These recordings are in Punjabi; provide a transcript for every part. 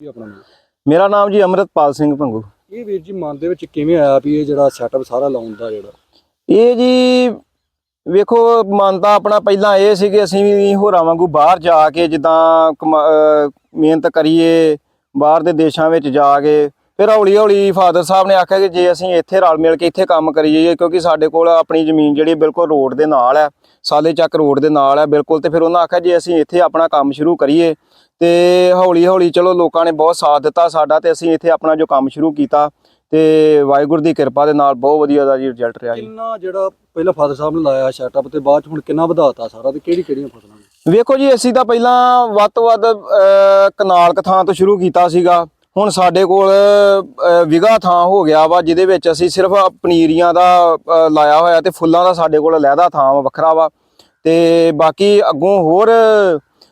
ਕੀ ਆਪਣਾ ਨਾਮ? ਮੇਰਾ ਨਾਮ ਜੀ ਅਮਰਤਪਾਲ ਸਿੰਘ ਭੰਗੂ। ਇਹ ਵੀਰ ਜੀ ਮਨ ਦੇ ਵਿੱਚ ਕਿਵੇਂ ਆਇਆ ਵੀ ਇਹ ਜਿਹੜਾ ਸੈਟਅਪ ਸਾਰਾ ਲਾਉਣ ਦਾ ਜਿਹੜਾ? ਇਹ ਜੀ ਵੇਖੋ ਮਨ ਤਾਂ ਆਪਣਾ ਪਹਿਲਾਂ ਇਹ ਸੀ ਕਿ ਅਸੀਂ ਵੀ ਹੋਰਾਂ ਵਾਂਗੂ ਬਾਹਰ ਜਾ ਕੇ ਜਿੱਦਾਂ ਕਮਾ- ਅਹ ਮਿਹਨਤ ਕਰੀਏ ਬਾਹਰ ਦੇ ਦੇਸ਼ਾਂ ਵਿੱਚ ਜਾ ਕੇ ਫਿਰ ਹੌਲੀ ਹੌਲੀ ਫਾਦਰ ਸਾਹਿਬ ਨੇ ਆਖਿਆ ਕਿ ਜੇ ਅਸੀਂ ਇੱਥੇ ਰਲ ਮਿਲ ਕੇ ਇੱਥੇ ਕੰਮ ਕਰੀਏ ਕਿਉਂਕਿ ਸਾਡੇ ਕੋਲ ਆਪਣੀ ਜ਼ਮੀਨ ਜਿਹੜੀ ਬਿਲਕੁਲ ਰੋਡ ਦੇ ਨਾਲ ਹੈ ਸਾਲੇ ਚੱਕ ਰੋਡ ਦੇ ਨਾਲ ਹੈ ਬਿਲਕੁਲ ਤੇ ਫਿਰ ਉਹਨਾਂ ਆਖਿਆ ਜੇ ਅਸੀਂ ਇੱਥੇ ਆਪਣਾ ਕੰਮ ਸ਼ੁਰੂ ਕਰੀਏ ਤੇ ਹੌਲੀ ਹੌਲੀ ਚਲੋ ਲੋਕਾਂ ਨੇ ਬਹੁਤ ਸਾਥ ਦਿੱਤਾ ਸਾਡਾ ਤੇ ਅਸੀਂ ਇੱਥੇ ਆਪਣਾ ਜੋ ਕੰਮ ਸ਼ੁਰੂ ਕੀਤਾ ਤੇ ਵਾਹਿਗੁਰੂ ਦੀ ਕਿਰਪਾ ਦੇ ਨਾਲ ਬਹੁਤ ਵਧੀਆ ਦਾ ਜੀ ਰਿਜ਼ਲਟ ਰਿਹਾ ਜੀ। ਕਿੰਨਾ ਜਿਹੜਾ ਪਹਿਲਾਂ ਫਾਦਰ ਸਾਹਿਬ ਨੇ ਲਾਇਆ ਸੈਟਅਪ ਤੇ ਬਾਅਦ ਚ ਹੁਣ ਕਿੰਨਾ ਵਧਾਤਾ ਸਾਰਾ ਤੇ ਕਿਹੜੀ ਕਿਹੜੀਆਂ ਫਸਲਾਂ ਵੇਖੋ ਜੀ ਅਸੀਂ ਤਾਂ ਪਹਿਲਾਂ ਵੱਧ ਤੋਂ ਵੱਧ ਕਨਾਲ ਕੁ ਥਾਂ ਤੋਂ ਸ਼ੁਰੂ ਕੀਤਾ ਸੀਗਾ ਹੁਣ ਸਾਡੇ ਕੋਲ ਵਿਗਾ ਥਾਂ ਹੋ ਗਿਆ ਵਾ ਜਿਹਦੇ ਵਿੱਚ ਅਸੀਂ ਸਿਰਫ ਪਨੀਰੀਆਂ ਦਾ ਲਾਇਆ ਹੋਇਆ ਤੇ ਫੁੱਲਾਂ ਦਾ ਸਾਡੇ ਕੋਲ ਲਹਿਦਾ ਥਾਂ ਵਾ ਵੱਖਰਾ ਵਾ। ਤੇ ਬਾਕੀ ਅੱਗੋਂ ਹੋਰ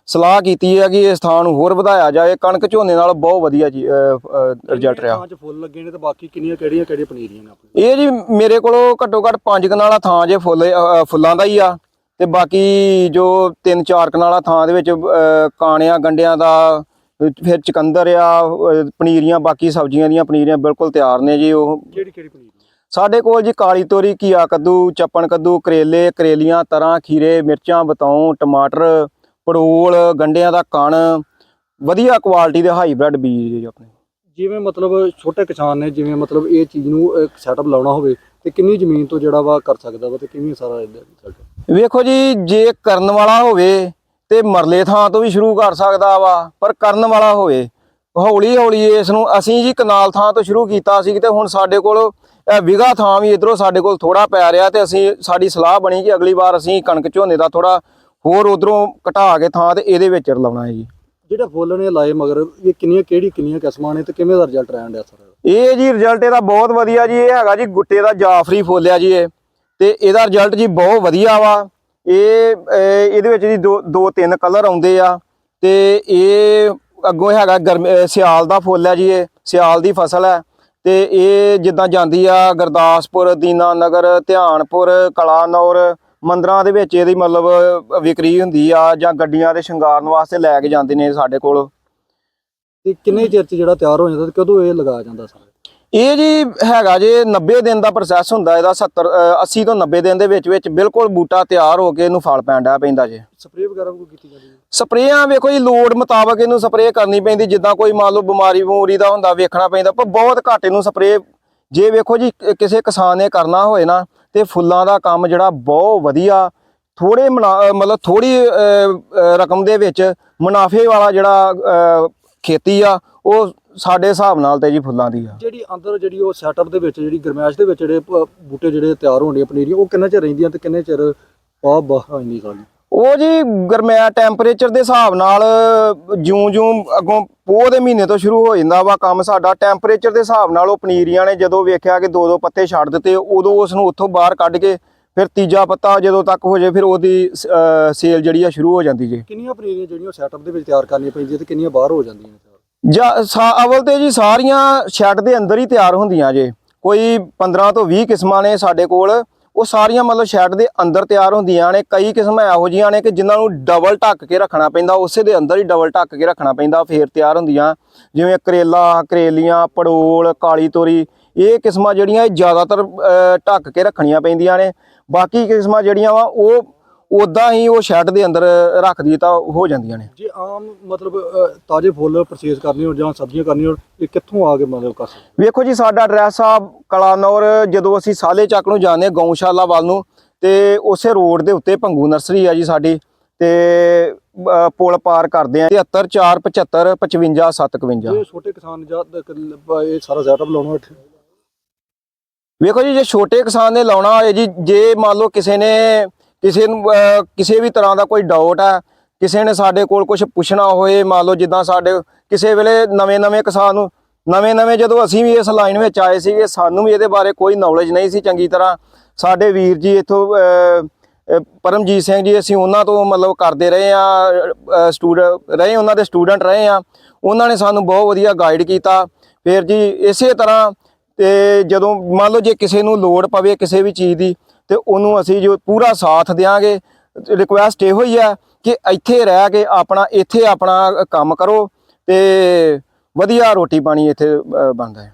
ਸਲਾਹ ਕੀਤੀ ਹੈ ਕਿ ਇਸ ਥਾਂ ਨੂੰ ਹੋਰ ਵਧਾਇਆ ਜਾਏ। ਕਣਕ ਝੋਨੇ ਨਾਲ ਬਹੁਤ ਵਧੀਆ ਜੀ ਰਿਜ਼ਲਟ ਰਿਹਾ। ਥਾਂ 'ਚ ਫੁੱਲ ਲੱਗੇ ਨੇ ਤੇ ਬਾਕੀ ਕਿੰਨੀਆਂ ਕਿਹੜੀਆਂ ਕਿਹੜੀਆਂ ਪਨੀਰੀਆਂ ਨੇ ਆਪਣੇ? ਇਹ ਜੀ ਮੇਰੇ ਕੋਲੋਂ ਘੱਟੋ ਘੱਟ 5 ਕਨਾਲਾ ਥਾਂ ਜੇ ਫੁੱਲ ਫੁੱਲਾਂ ਦਾ ਹੀ ਆ। ਤੇ ਬਾਕੀ ਜੋ 3-4 ਕਨਾਲਾ ਥਾਂ ਦੇ ਵਿੱਚ ਕਾਣਿਆਂ ਗੰਡਿਆਂ ਦਾ ਫਿਰ ਚਕੰਦਰ ਆ ਅਹ, ਪਨੀਰੀਆਂ ਬਾਕੀ ਸਬਜ਼ੀਆਂ ਦੀਆਂ ਪਨੀਰੀਆਂ ਬਿਲਕੁਲ ਤਿਆਰ ਨੇ ਜੀ ਉਹ। ਕਿਹੜੀ ਕਿਹੜੀ ਪਨੀਰੀ? ਸਾਡੇ ਕੋਲ ਜੀ ਕਾਲੀ ਤੋਰੀ ਘੀਆ ਕੱਦੂ ਚੱਪਣ ਕੱਦੂ ਕਰੇਲੇ ਕਰੇਲੀਆਂ ਤਰਾਂ ਖੀਰੇ ਮਿਰਚਾਂ ਬਤਾਉ ਟਮਾਟਰ ਪੜੋਲ ਗੰਡਿਆਂ ਦਾ ਕਣ ਵਧੀਆ ਕੁਆਲਿਟੀ ਦੇ ਹਾਈਬ੍ਰਿਡ ਬੀਜ ਜੀ ਆਪਣੇ। ਜਿਵੇਂ ਮਤਲਬ ਛੋਟੇ ਕਿਸਾਨ ਨੇ ਜਿਵੇਂ ਮਤਲਬ ਇਹ ਚੀਜ਼ ਨੂੰ ਇੱਕ ਸੈਟਅਪ ਲਾਉਣਾ ਹੋਵੇ ਤੇ ਕਿੰਨੀ ਜ਼ਮੀਨ ਤੋਂ ਜਿਹੜਾ ਵਾ ਕਰ ਸਕਦਾ ਵਾ ਤੇ ਕਿਵੇਂ ਸਾਰਾ ਇਹਦਾ setup? ਵੇਖੋ ਜੀ ਜੇ ਕਰਨ ਵਾਲਾ ਹੋਵੇ ਤੇ ਮਰਲੇ ਥਾਂ ਤੋਂ ਵੀ ਸ਼ੁਰੂ ਕਰ ਸਕਦਾ ਵਾ ਪਰ ਕਰਨ ਵਾਲਾ ਹੋਵੇ। ਹੌਲੀ ਹੌਲੀ ਇਸ ਨੂੰ ਅਸੀਂ ਜੀ ਕਨਾਲ ਥਾਂ ਤੋਂ ਸ਼ੁਰੂ ਕੀਤਾ ਸੀ ਤੇ ਹੁਣ ਸਾਡੇ ਕੋਲ ਇਹ ਵਿਗਾ ਥਾਂ ਵੀ ਇਧਰੋਂ ਸਾਡੇ ਕੋਲ ਥੋੜਾ ਪੈ ਰਿਹਾ ਤੇ ਅਸੀਂ ਸਾਡੀ ਸਲਾਹ ਬਣੀ ਕਿ ਅਗਲੀ ਵਾਰ ਅਸੀਂ ਕਣਕ ਝੋਨੇ ਦਾ ਥੋੜਾ ਹੋਰ ਉਧਰੋਂ ਘਟਾ ਕੇ ਥਾਂ ਤੇ ਇਹਦੇ ਵਿੱਚ ਲਾਉਣਾ ਹੈ ਜੀ। ਜਿਹੜੇ ਫੁੱਲ ਨੇ ਲਾਏ ਮਗਰ ਇਹ ਕਿੰਨੀਆਂ ਕਿਹੜੀ ਕਿੰਨੀਆਂ ਕਿਸਮਾਂ ਨੇ ਤੇ ਕਿਵੇਂ ਦਾ ਰਿਜ਼ਲਟ ਰਹਿਣ ਡਿਆ ਸਾਰਾ ਇਹ ਜੀ ਰਿਜ਼ਲਟ ਇਹਦਾ ਬਹੁਤ ਵਧੀਆ ਜੀ ਇਹ ਹੈਗਾ ਜੀ ਗੁੱਟੇ ਦਾ ਜਾਫਰੀ ਫੁੱਲ ਆ ਜੀ ਇਹ। ਤੇ ਇਹਦਾ ਰਿਜ਼ਲਟ ਜੀ ਬਹੁਤ ਵਧੀਆ ਵਾ। ਇਹ ਇਹਦੇ ਵਿੱਚ ਜੀ ਦੋ ਦੋ, ਤਿੰਨ ਕਲਰ ਆਉਂਦੇ ਆ ਤੇ ਇਹ ਅੱਗੋਂ ਹੈਗਾ ਗਰਮ ਸਿਆਲ ਦਾ ਫੁੱਲ ਹੈ ਜੀ ਇਹ, ਸਿਆਲ ਦੀ ਫਸਲ ਹੈ ਤੇ ਇਹ ਜਿੱਦਾਂ ਜਾਂਦੀ ਆ ਗੁਰਦਾਸਪੁਰ, ਦੀਨਾਨਗਰ, ਧਿਆਨਪੁਰ, ਕਲਾਨੌਰ, ਮੰਦਰਾਂ ਦੇ ਵਿੱਚ ਇਹਦੀ ਮਤਲਬ ਵਿਕਰੀ ਹੁੰਦੀ ਆ ਜਾਂ ਗੱਡੀਆਂ ਦੇ ਸ਼ਿੰਗਾਰਨ ਵਾਸਤੇ ਲੈ ਕੇ ਜਾਂਦੇ ਨੇ ਸਾਡੇ ਕੋਲ। ਤੇ ਕਿੰਨੇ ਚਿਰ ਚ ਜਿਹੜਾ ਤਿਆਰ ਹੋ ਜਾਂਦਾ ਤੇ ਕਦੋਂ ਇਹ ਲਗਾਇਆ ਜਾਂਦਾ ਸਾਰਾ? ਇਹ ਜੀ ਹੈਗਾ ਜੇ 90 ਦਿਨ ਦਾ ਪ੍ਰੋਸੈਸ ਹੁੰਦਾ ਇਹਦਾ 70 ਅਹ 80 ਤੋਂ 90 ਦਿਨ ਦੇ ਵਿੱਚ ਵਿੱਚ ਬਿਲਕੁਲ ਬੂਟਾ ਤਿਆਰ ਹੋ ਕੇ ਇਹਨੂੰ ਫਲ ਪੈਣ ਡਿਆ ਪੈਂਦਾ ਜੇ। ਸਪਰੇਅ ਵਗੈਰਾ ਕੋਈ ਕੀਤੀ ਜਾਂਦੀ ਹੈ? ਸਪਰੇਆਂ ਵੇਖੋ ਜੀ ਲੋੜ ਮੁਤਾਬਕ ਇਹਨੂੰ ਸਪਰੇਅ ਕਰਨੀ ਪੈਂਦੀ ਜਿੱਦਾਂ ਕੋਈ ਮੰਨ ਲਓ ਬਿਮਾਰੀ ਬਮੂਰੀ ਦਾ ਹੁੰਦਾ ਵੇਖਣਾ ਪੈਂਦਾ ਪਰ ਬਹੁਤ ਘੱਟ ਇਹਨੂੰ ਸਪਰੇਅ ਜੇ ਵੇਖੋ ਜੀ ਕਿਸੇ ਕਿਸਾਨ ਨੇ ਕਰਨਾ ਹੋਏ ਨਾ ਤੇ ਫੁੱਲਾਂ ਦਾ ਕੰਮ ਜਿਹੜਾ ਬਹੁਤ ਵਧੀਆ ਥੋੜੇ ਮਤਲਬ ਥੋੜੀ ਰਕਮ ਦੇ ਵਿੱਚ ਮੁਨਾਫੇ ਵਾਲਾ ਜਿਹੜਾ ਖੇਤੀ ਆ ਉਹ ਸਾਡੇ ਹਿਸਾਬ ਨਾਲ ਤੇ ਜੀ ਫੁੱਲਾਂ ਦੀ ਆ। ਜਿਹੜੀ ਅੰਦਰ ਜਿਹੜੀ ਉਹ ਸੈਟਅਪ ਦੇ ਵਿੱਚ ਜਿਹੜੀ ਗਰਮੈਸ਼ ਦੇ ਵਿੱਚ ਜਿਹੜੇ ਪ- ਬੂਟੇ ਜਿਹੜੇ ਤਿਆਰ ਹੋਣ ਪਨੀਰੀਆਂ ਉਹ ਕਿੰਨਾ ਚਿਰ ਰਹਿੰਦੀਆਂ ਤੇ ਕਿੰਨੇ ਚਿਰ ਬਾਹ ਬਾਹ ਆਉਂਦੀ ਸਾਰੀ ਉਹ ਜੀ ਗਰਮੈਸ਼ ਟੈਂਪਰੇਚਰ ਦੇ ਹਿਸਾਬ ਨਾਲ ਜਿਉਂ-ਜਿਉਂ ਅੱਗੋਂ ਪੋਹ ਦੇ ਮਹੀਨੇ ਤੋਂ ਸ਼ੁਰੂ ਹੋ ਜਾਂਦਾ ਵਾ ਕੰਮ ਸਾਡਾ। ਟੈਂਪਰੇਚਰ ਦੇ ਹਿਸਾਬ ਨਾਲ ਉਹ ਪਨੀਰੀਆਂ ਨੇ ਜਦੋਂ ਵੇਖਿਆ ਕਿ ਦੋ ਦੋ ਪੱਤੇ ਛੱਡ ਦਿੱਤੇ ਉਦੋਂ ਉਸ ਨੂੰ ਉੱਥੋਂ ਬਾਹਰ ਕੱਢ ਕੇ ਫਿਰ ਤੀਜਾ ਪੱਤਾ ਜਦੋਂ ਤੱਕ ਹੋ ਜਾਏ ਫਿਰ ਉਹਦੀ ਸੇਲ ਜਿਹੜੀ ਆ ਸ਼ੁਰੂ ਹੋ ਜਾਂਦੀ ਜੇ। ਕਿੰਨੀਆਂ ਪਨੀਰੀਆਂ ਜਿਹੜੀਆਂ ਸੈਟਅਪ ਦੇ ਵਿੱਚ ਤਿਆਰ ਕਰਨੀਆਂ ਪੈਂਦੀਆਂ ਤੇ ਕਿੰਨੀਆਂ ਬਾਹਰ ਹੋ ਜਾਂਦੀਆਂ ਨੇ? ਜਾਂ ਅਵਲ ਤੇ ਜੀ ਸਾਰੀਆਂ ਸ਼ੈੱਡ ਦੇ ਅੰਦਰ ਹੀ ਤਿਆਰ ਹੁੰਦੀਆਂ ਜੇ। ਕੋਈ 15 ਤੋਂ 20 ਕਿਸਮਾਂ ਨੇ ਸਾਡੇ ਕੋਲ, ਉਹ ਸਾਰੀਆਂ ਮਤਲਬ ਸ਼ੈੱਡ ਦੇ ਅੰਦਰ ਤਿਆਰ ਹੁੰਦੀਆਂ ਨੇ। ਕਈ ਕਿਸਮਾਂ ਇਹੋ ਜੀਆਂ ਨੇ ਕਿ ਜਿਨ੍ਹਾਂ ਨੂੰ ਡਬਲ ਢੱਕ ਕੇ ਰੱਖਣਾ ਪੈਂਦਾ, ਉਸੇ ਦੇ ਅੰਦਰ ਹੀ ਡਬਲ ਢੱਕ ਕੇ ਰੱਖਣਾ ਪੈਂਦਾ, ਫੇਰ ਤਿਆਰ ਹੁੰਦੀਆਂ। ਜਿਵੇਂ ਕਰੇਲਾ, ਕਰੇਲੀਆਂ, ਪੜੋਲ, ਕਾਲੀ ਤੋਰੀ, ਇਹ ਕਿਸਮਾਂ ਜਿਹੜੀਆਂ ਇਹ ਜ਼ਿਆਦਾਤਰ ਢੱਕ ਕੇ ਰੱਖਣੀਆਂ ਪੈਂਦੀਆਂ ਨੇ। ਬਾਕੀ ਕਿਸਮਾਂ ਜਿਹੜੀਆਂ ਵਾ, ਉਹ ਉਦਾਂ ਹੀ ਉਹ ਸ਼ੈੱਡ ਦੇ ਅੰਦਰ ਰੱਖ ਦੀ ਤਾਂ ਹੋ ਜਾਂਦੀਆਂ ਨੇ। ਜੇ ਆਮ ਮਤਲਬ ਤਾਜ਼ੇ ਫੁੱਲ ਪਰਚੇਸ ਕਰਨੇ ਹੋਣ ਜਾਂ ਸਬਜ਼ੀਆਂ ਕਰਨੀਆਂ ਹੋਣ ਇਹ ਕਿੱਥੋਂ ਆ ਕੇ ਮਤਲਬ ਕਰ ਸਕਦੇ ਵੇਖੋ ਜੀ ਸਾਡਾ ਐਡਰੈਸ ਆ ਕਲਾਨੌਰ ਜਦੋਂ ਅਸੀਂ ਸਾਲੇ ਚੱਕ ਨੂੰ ਜਾਂਦੇ ਹਾਂ ਗਊਸ਼ਾਲਾ ਵੱਲ ਨੂੰ ਤੇ ਉਸੇ ਰੋਡ ਦੇ ਉੱਤੇ ਭੰਗੂ ਨਰਸਰੀ ਆ ਜੀ ਸਾਡੀ ਤੇ ਪੁਲ ਪਾਰ ਕਰਦੇ ਆ 73475 55 751 ਜੇ ਛੋਟੇ ਕਿਸਾਨ ਜਾਂ ਇਹ ਸਾਰਾ ਸੈਟਅਪ ਲਾਉਣਾ ਵੇਖੋ ਜੀ ਜੇ ਛੋਟੇ ਕਿਸਾਨ ਨੇ ਲਾਉਣਾ ਹੋਏ ਜੀ ਜੇ ਮੰਨ ਲਓ ਕਿਸੇ ਨੇ ਕਿਸੇ ਨੂੰ ਕਿਸੇ ਵੀ ਤਰ੍ਹਾਂ ਦਾ ਕੋਈ ਡਾਊਟ ਹੈ ਕਿਸੇ ਨੇ ਸਾਡੇ ਕੋਲ ਕੁਝ ਪੁੱਛਣਾ ਹੋਏ, ਮੰਨ ਲਓ ਜਿੱਦਾਂ ਸਾਡੇ ਕਿਸੇ ਵੇਲੇ ਨਵੇਂ-ਨਵੇਂ ਕਿਸਾਨ ਨੂੰ ਨਵੇਂ-ਨਵੇਂ ਜਦੋਂ ਅਸੀਂ ਵੀ ਇਸ ਲਾਈਨ ਵਿੱਚ ਆਏ ਸੀਗੇ, ਸਾਨੂੰ ਵੀ ਇਹਦੇ ਬਾਰੇ ਕੋਈ ਨੌਲੇਜ ਨਹੀਂ ਸੀ ਚੰਗੀ ਤਰ੍ਹਾਂ। ਸਾਡੇ ਵੀਰ ਜੀ ਇੱਥੋਂ ਪਰਮਜੀਤ ਸਿੰਘ ਜੀ, ਅਸੀਂ ਉਹਨਾਂ ਤੋਂ ਮਤਲਬ ਕਰਦੇ ਰਹੇ ਆ ਸਟੂਡੈਂਟ ਰਹੇ, ਉਹਨਾਂ ਦੇ ਸਟੂਡੈਂਟ ਰਹੇ ਆ। ਉਹਨਾਂ ਨੇ ਸਾਨੂੰ ਬਹੁਤ ਵਧੀਆ ਗਾਈਡ ਕੀਤਾ। ਫਿਰ ਜੀ ਇਸੇ ਤਰ੍ਹਾਂ ਤੇ ਜਦੋਂ ਮੰਨ ਲਓ ਜੇ ਕਿਸੇ ਨੂੰ ਲੋੜ ਪਵੇ ਕਿਸੇ ਵੀ ਚੀਜ਼ ਦੀ ਤੇ ਉਹਨੂੰ ਅਸੀਂ ਜੋ ਪੂਰਾ ਸਾਥ ਦਿਆਂਗੇ ਰਿਕੁਐਸਟ ਇਹੋ ਹੀ ਆ ਕਿ ਇੱਥੇ ਰਹਿ ਕੇ ਆਪਣਾ, ਇੱਥੇ ਆਪਣਾ ਕੰਮ ਕਰੋ ਤੇ ਵਧੀਆ ਰੋਟੀ ਪਾਣੀ ਇੱਥੇ ਬਣਦਾ ਹੈ।